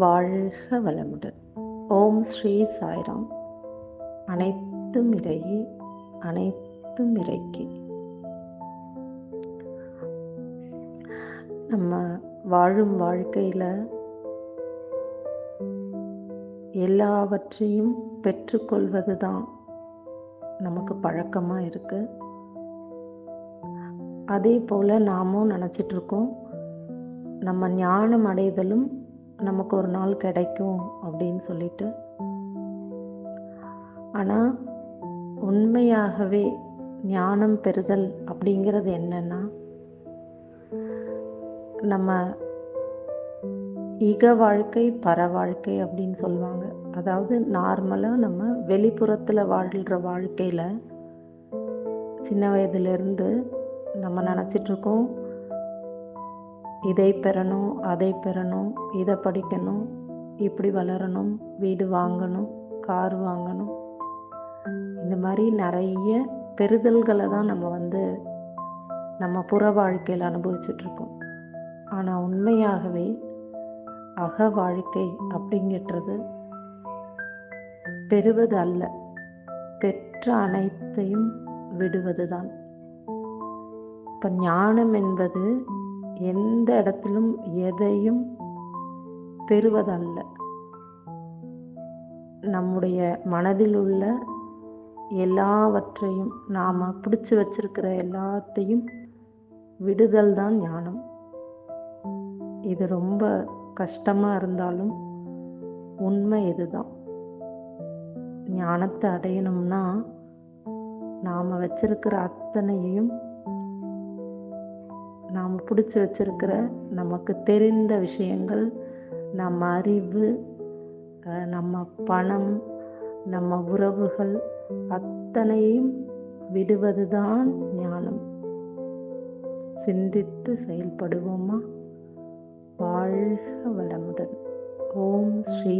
வாழ்க வளமுடன். ஓம் ஸ்ரீ சாய்ராம். அனைத்தும் இறையே அனைத்தும் இறைக்கு. நம்ம வாழும் வாழ்க்கையில் எல்லாவற்றையும் பெற்றுக்கொள்வது தான் நமக்கு பழக்கமாக இருக்குது அதே போல் நாமும் நினச்சிட்ருக்கோம் நம்ம ஞானம் அடைதலும் நமக்கு ஒரு நாள் கிடைக்கும் அப்படின்னு சொல்லிட்டு. ஆனால் உண்மையாகவே ஞானம் பெறுதல் அப்படிங்கிறது என்னன்னா நம்ம இக வாழ்க்கை பர வாழ்க்கை அப்படின்னு சொல்லுவாங்க. அதாவது நார்மலாக நம்ம வெளிப்புறத்தில் வாழ்கிற வாழ்க்கையில் சின்ன வயதுலேருந்து நம்ம நினச்சிட்ருக்கோம் இதை பெறணும் அதை பெறணும் இதை படிக்கணும் இப்படி வளரணும் வீடு வாங்கணும் கார் வாங்கணும். இந்த மாதிரி நிறைய பெறுதல்களை தான் நம்ம வந்து நம்ம புற வாழ்க்கையில் அனுபவிச்சிட்ருக்கோம். ஆனால் உண்மையாகவே அக வாழ்க்கை அப்படிங்கிறது பெறுவது அல்ல பெற்ற அனைத்தையும் விடுவது தான் இப்போ ஞானம் என்பது எந்த இடத்திலும் எதையும் பெறுவதல்ல. நம்முடைய மனதில் உள்ள எல்லாவற்றையும் நாம் பிடிச்சி வச்சிருக்கிற எல்லாத்தையும் விடுதல் தான் ஞானம். இது ரொம்ப கஷ்டமாக இருந்தாலும் உண்மை இதுதான். ஞானத்தை அடையணும்னா நாம் வச்சிருக்கிற அத்தனையும் பிடிச்சி வச்சிருக்கிற நமக்கு தெரிந்த விஷயங்கள் நம்ம அறிவு நம்ம பணம் நம்ம உறவுகள் அத்தனையும் விடுவதுதான் ஞானம். சிந்தித்து செயல்படுவோமா? வாழ்க வளமுடன். ஓம் ஸ்ரீ